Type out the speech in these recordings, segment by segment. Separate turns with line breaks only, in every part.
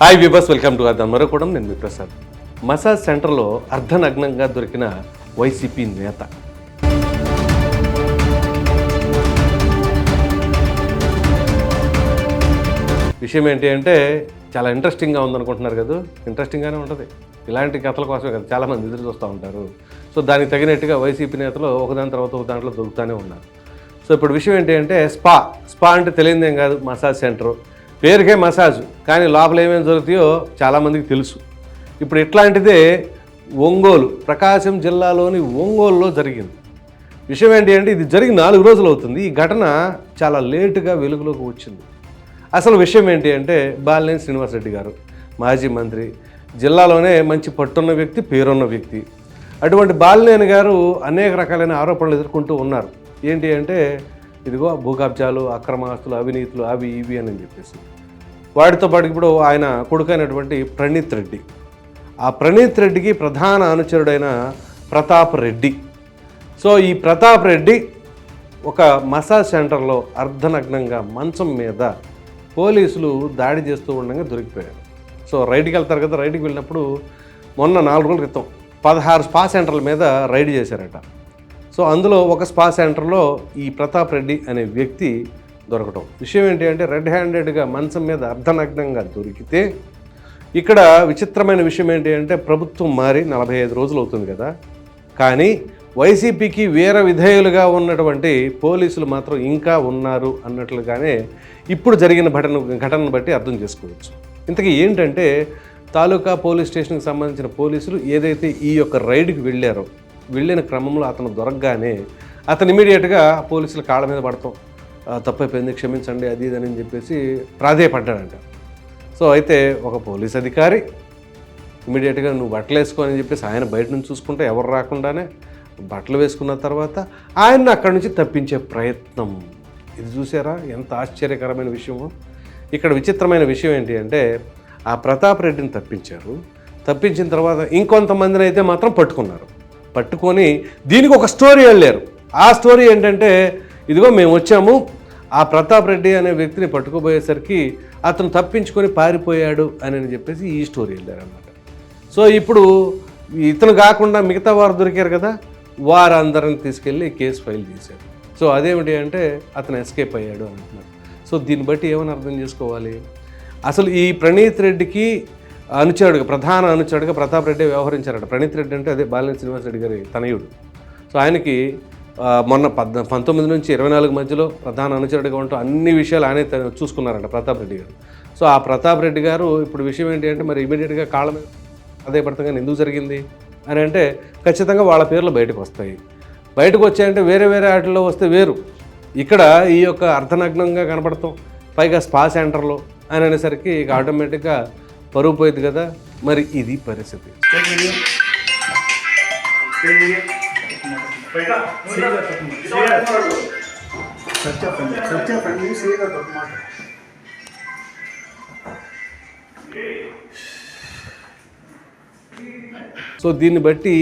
Hi విబస్ welcome to అర్థం మరొకడం నేను మీ Prasad. Massage సెంటర్లో అర్ధనగ్నంగా దొరికిన వైసీపీ నేత. విషయం ఏంటి అంటే చాలా ఇంట్రెస్టింగ్గా ఉందనుకుంటున్నారు కదా. ఇంట్రెస్టింగ్గానే ఉంటుంది. ఇలాంటి కథల కోసమే కదా చాలామంది ఎదురు చూస్తూ ఉంటారు. సో దానికి తగినట్టుగా వైసీపీ నేతలు ఒకదాని తర్వాత ఒక దాంట్లో దొరుకుతూనే ఉన్నారు. సో ఇప్పుడు విషయం ఏంటి అంటే స్పా. స్పా అంటే తెలియదేం కాదు మసాజ్ సెంటర్. పేరుకే మసాజ్ కానీ లోపల ఏమేమి జరుగుతాయో చాలామందికి తెలుసు. ఇప్పుడు ఇట్లాంటిదే ఒంగోలు ప్రకాశం జిల్లాలోని ఒంగోలులో జరిగింది. విషయం ఏంటి అంటే ఇది జరిగి నాలుగు రోజులు అవుతుంది. ఈ ఘటన చాలా లేటుగా వెలుగులోకి వచ్చింది. అసలు విషయం ఏంటి అంటే బాలినేని శ్రీనివాసరెడ్డి గారు మాజీ మంత్రి జిల్లాలోనే మంచి పట్టున్న వ్యక్తి పేరున్న వ్యక్తి. అటువంటి బాలినేని గారు అనేక రకాలైన ఆరోపణలు ఎదుర్కొంటూ ఉన్నారు. ఏంటి అంటే ఇదిగో భూకబ్జాలు అక్రమాస్తులు అవినీతులు అవి ఇవి అని చెప్పేసి. వాటితో పాటు ఇప్పుడు ఆయన కొడుకైనటువంటి ప్రణీత్ రెడ్డి. ఆ ప్రణీత్ రెడ్డికి ప్రధాన అనుచరుడైన ప్రతాప్ రెడ్డి. సో ఈ ప్రతాప్ రెడ్డి ఒక మసాజ్ సెంటర్లో అర్ధనగ్నంగా మంచం మీద పోలీసులు దాడి చేస్తూ ఉండగా దొరికిపోయారు సో రైడ్కి వెళ్తారు కదా రైడ్కి వెళ్ళినప్పుడు మొన్న నాలుగు రోజుల క్రితం పదహారు స్పా సెంటర్ల మీద రైడ్ చేశారట. సో అందులో ఒక స్పా సెంటర్లో ఈ ప్రతాప్ రెడ్డి అనే వ్యక్తి దొరకటం. విషయం ఏంటి అంటే రెడ్ హ్యాండెడ్గా మంచం మీద అర్ధనగ్నంగా దొరికితే ఇక్కడ విచిత్రమైన విషయం ఏంటి అంటే ప్రభుత్వం మారి నలభై ఐదు రోజులు అవుతుంది కదా. కానీ వైసీపీకి వీర విధేయులుగా ఉన్నటువంటి పోలీసులు మాత్రం ఇంకా ఉన్నారు అన్నట్లుగానే ఇప్పుడు జరిగిన ఘటన ఘటనను బట్టి అర్థం చేసుకోవచ్చు. ఇంతకీ ఏంటంటే తాలూకా పోలీస్ స్టేషన్కి సంబంధించిన పోలీసులు ఏదైతే ఈ యొక్క రైడ్కి వెళ్ళారో వెళ్ళిన క్రమంలో అతను దొరకగానే అతను ఇమీడియట్గా పోలీసుల కాళ్ళ మీద పడతాం. తప్పైపోయింది క్షమించండి అది ఇది అని చెప్పేసి ప్రాధేయపడ్డాడంట. సో అయితే ఒక పోలీస్ అధికారి ఇమీడియట్గా నువ్వు బట్టలు వేసుకోని చెప్పేసి ఆయన బయట నుంచి చూసుకుంటే ఎవరు రాకుండానే బట్టలు వేసుకున్న తర్వాత ఆయన అక్కడి నుంచి తప్పించే ప్రయత్నం. ఇది చూసారా? ఎంత ఆశ్చర్యకరమైన విషయమో. ఇక్కడ విచిత్రమైన విషయం ఏంటి అంటే ఆ ప్రతాప్ రెడ్డిని తప్పించారు. తప్పించిన తర్వాత ఇంకొంతమందిని అయితే మాత్రం పట్టుకున్నారు. పట్టుకొని దీనికి ఒక స్టోరీ వెళ్ళారు. ఆ స్టోరీ ఏంటంటే ఇదిగో మేము వచ్చాము ఆ ప్రతాప్ రెడ్డి అనే వ్యక్తిని పట్టుకుపోయేసరికి అతను తప్పించుకొని పారిపోయాడు అని చెప్పేసి ఈ స్టోరీ వెళ్ళారనమాట సో ఇప్పుడు ఇతను కాకుండా మిగతా వారు దొరికారు కదా వారందరిని తీసుకెళ్ళి కేసు ఫైల్ చేశారు. సో అదేమిటి అంటే అతను ఎస్కేప్ అయ్యాడు అని అంటున్నారు సో దీన్ని బట్టి ఏమని అర్థం చేసుకోవాలి? అసలు ఈ ప్రణీత్ రెడ్డికి అనుచరుడుగా ప్రధాన అనుచరుడుగా ప్రతాప్ రెడ్డి వ్యవహరించారట. ప్రణీత్ రెడ్డి అంటే అదే బాలినేని శ్రీనివాస్ రెడ్డి గారి తనయుడు. సో ఆయనకి మొన్న పద్ పంతొమ్మిది నుంచి ఇరవై నాలుగు మధ్యలో ప్రధాన అనుచరుడిగా ఉంటూ అన్ని విషయాలు ఆయనే చూసుకున్నారంట ప్రతాప్ రెడ్డి గారు. సో ఆ ప్రతాప్ రెడ్డి గారు ఇప్పుడు విషయం ఏంటి అంటే మరి ఇమీడియట్గా కాళ్ళ మీద అదే పడతాం ఎందుకు జరిగింది? అని అంటే ఖచ్చితంగా వాళ్ళ పేర్లు బయటకు వస్తాయి. బయటకు వచ్చాయంటే వేరే వేరే వాటిలో వస్తే వేరు. ఇక్కడ ఈ యొక్క అర్ధనగ్నంగా కనపడతాం. పైగా స్పా సెంటర్లో అని అనేసరికి ఇక ఆటోమేటిక్గా పరువు పోయింది కదా మరి ఇది పరిస్థితి. సో దీన్ని బట్టి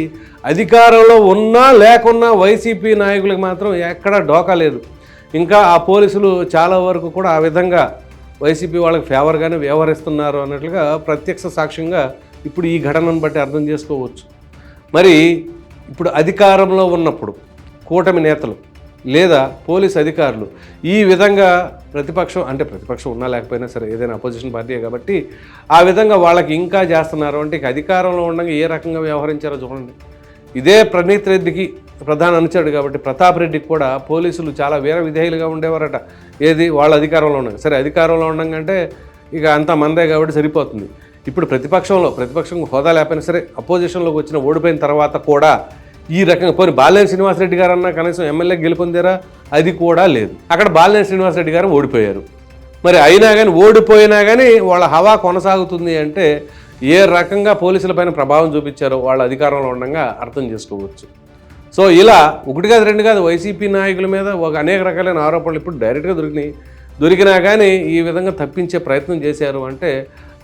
అధికారంలో ఉన్నా లేకున్నా వైసీపీ నాయకులకు మాత్రం ఎక్కడా డోకా లేదు. ఇంకా ఆ పోలీసులు చాలా వరకు కూడా ఆ విధంగా వైసీపీ వాళ్ళకి ఫేవర్గానే వ్యవహరిస్తున్నారు అన్నట్లుగా ప్రత్యక్ష సాక్ష్యంగా ఇప్పుడు ఈ ఘటనను బట్టి అర్థం చేసుకోవచ్చు. మరి ఇప్పుడు అధికారంలో ఉన్నప్పుడు కూటమి నేతలు లేదా పోలీస్ అధికారులు ఈ విధంగా ప్రతిపక్షం అంటే ప్రతిపక్షం ఉన్నా లేకపోయినా సరే ఏదైనా అపోజిషన్ పార్టీయే కాబట్టి ఆ విధంగా వాళ్ళకి ఇంకా చేస్తున్నారు అంటే ఇక అధికారంలో ఉండగా ఏ రకంగా వ్యవహరించారో చూడండి. ఇదే ప్రణీత్ రెడ్డికి ప్రధాన అనుచరుడు కాబట్టి ప్రతాప్ రెడ్డికి కూడా పోలీసులు చాలా వీర విధేయులుగా ఉండేవారట. ఏది? వాళ్ళ అధికారంలో ఉండగా. సరే అధికారంలో ఉండగానే ఇక అంతా మందే కాబట్టి సరిపోతుంది. ఇప్పుడు ప్రతిపక్షంలో ప్రతిపక్షం హోదా లేకపోయినా సరే అపోజిషన్లోకి వచ్చిన ఓడిపోయిన తర్వాత కూడా ఈ రకంగా పోనీ బాలినేని శ్రీనివాసరెడ్డి గారు అన్న కనీసం ఎమ్మెల్యే గెలుపొందారా? అది కూడా లేదు. అక్కడ బాలినేని శ్రీనివాసరెడ్డి గారు ఓడిపోయారు. మరి అయినా కానీ ఓడిపోయినా కానీ వాళ్ళ హవా కొనసాగుతుంది అంటే ఏ రకంగా పోలీసులపైన ప్రభావం చూపించారో వాళ్ళ అధికారంలో ఉండగా అర్థం చేసుకోవచ్చు. సో ఇలా ఒకటి కాదు రెండు కాదు వైసీపీ నాయకుల మీద ఒక అనేక రకాలైన ఆరోపణలు ఇప్పుడు డైరెక్ట్గా దొరికినాయి. దొరికినా కానీ ఈ విధంగా తప్పించే ప్రయత్నం చేశారు అంటే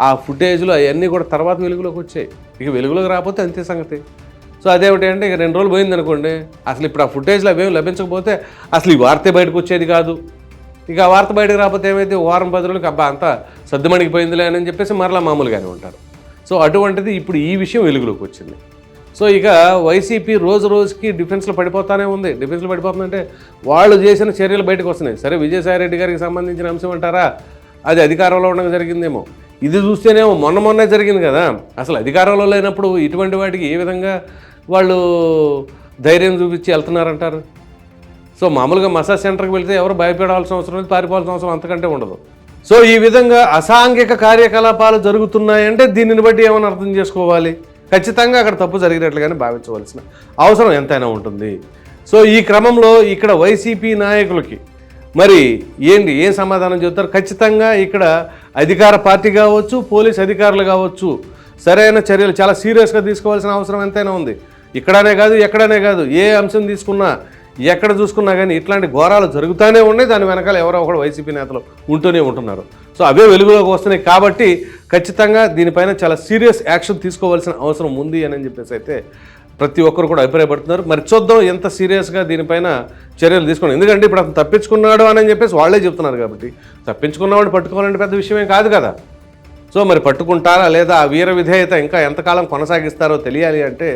ఆ ఫుటేజ్లు అవన్నీ కూడా తర్వాత వెలుగులోకి వచ్చాయి. ఇక వెలుగులోకి రాకపోతే అంతే సంగతి. సో అదేమిటి అంటే ఇక రెండు రోజులు పోయింది అనుకోండి అసలు ఇప్పుడు ఆ ఫుటేజ్లో అవేమి లభించకపోతే అసలు ఈ వార్తే బయటకు వచ్చేది కాదు. ఇక ఆ వార్త బయటకు రాకపోతే ఏమైతే వారం పది రోజులకి అబ్బా అంతా సర్దుమణిగిపోయిందిలే అని చెప్పేసి మరలా మామూలుగానే ఉంటారు. సో అటువంటిది ఇప్పుడు ఈ విషయం వెలుగులోకి వచ్చింది. సో ఇక వైసీపీ రోజు రోజుకి డిఫెన్స్లో పడిపోతానే ఉంది. డిఫెన్స్లో పడిపోతుందంటే వాళ్ళు చేసిన చర్యలు బయటకు వస్తున్నాయి. సరే విజయసాయిరెడ్డి గారికి సంబంధించిన అంశం అంటారా? అది అధికారంలో ఉండడం జరిగిందేమో. ఇది చూస్తేనేమో మొన్న మొన్నే జరిగింది కదా. అసలు అధికారంలో లేనప్పుడు ఇటువంటి వాటికి ఏ విధంగా వాళ్ళు ధైర్యం చూపించి వెళ్తున్నారంటారు? సో మామూలుగా మసాజ్ సెంటర్కి వెళ్తే ఎవరు భయపడాల్సిన అవసరం లేదు పారిపోవాల్సిన అవసరం అంతకంటే ఉండదు. సో ఈ విధంగా అసాంఘిక కార్యకలాపాలు జరుగుతున్నాయంటే దీనిని బట్టి ఏమైనా అర్థం చేసుకోవాలి? ఖచ్చితంగా అక్కడ తప్పు జరిగినట్లుగానే భావించవలసిన అవసరం ఎంతైనా ఉంటుంది. సో ఈ క్రమంలో ఇక్కడ వైసీపీ నాయకులకి మరి ఏంటి ఏం సమాధానం చెబుతారు? ఖచ్చితంగా ఇక్కడ అధికార పార్టీ కావచ్చు పోలీస్ అధికారులు కావచ్చు సరైన చర్యలు చాలా సీరియస్గా తీసుకోవాల్సిన అవసరం ఎంతైనా ఉంది. ఇక్కడనే కాదు ఎక్కడనే కాదు ఏ అంశం తీసుకున్నా ఎక్కడ చూసుకున్నా కానీ ఇట్లాంటి ఘోరాలు జరుగుతూనే ఉన్నాయి. దాని వెనకాల ఎవరో ఒకడు వైసీపీ నేతలు ఉంటూనే ఉంటున్నారు. సో అవే వెలుగులోకి వస్తున్నాయి. కాబట్టి ఖచ్చితంగా దీనిపైన చాలా సీరియస్ యాక్షన్ తీసుకోవాల్సిన అవసరం ఉంది అని చెప్పేసి అయితే ప్రతి ఒక్కరు కూడా అభిప్రాయపడుతున్నారు. మరి చూద్దాం ఎంత సీరియస్గా దీనిపైన చర్యలు తీసుకోండి ఎందుకంటే ఇప్పుడు అతను తప్పించుకున్నాడు అని చెప్పేసి వాళ్ళే చెప్తున్నారు కాబట్టి తప్పించుకున్నవాడిని పట్టుకోవాలంటే పెద్ద విషయమేం కాదు కదా. సో మరి పట్టుకుంటారా లేదా? ఆ వీర విధేయత ఇంకా ఎంతకాలం కొనసాగిస్తారో తెలియాలి అంటే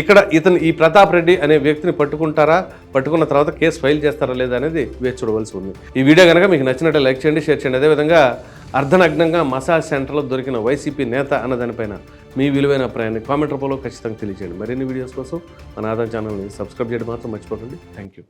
ఇక్కడ ఇతను ఈ ప్రతాప్ రెడ్డి అనే వ్యక్తిని పట్టుకుంటారా? పట్టుకున్న తర్వాత కేసు ఫైల్ చేస్తారా లేదా అనేది వేచి చూడవలసి ఉంది. ఈ వీడియో కనుక మీకు నచ్చినట్టు లైక్ చేయండి షేర్ చేయండి. అదేవిధంగా అర్ధనగ్నంగా మసాజ్ సెంటర్లో దొరికిన వైసీపీ నేత అన్న దానిపైన మీ విలువైన అభిప్రాయాన్ని కామెంట్ రూపంలో ఖచ్చితంగా తెలియజేయండి. మరిన్ని వీడియోస్ కోసం మన ఆదాయం ఛానల్ని సబ్స్క్రైబ్ చేయడం మాత్రం మర్చిపోకండి. Thank you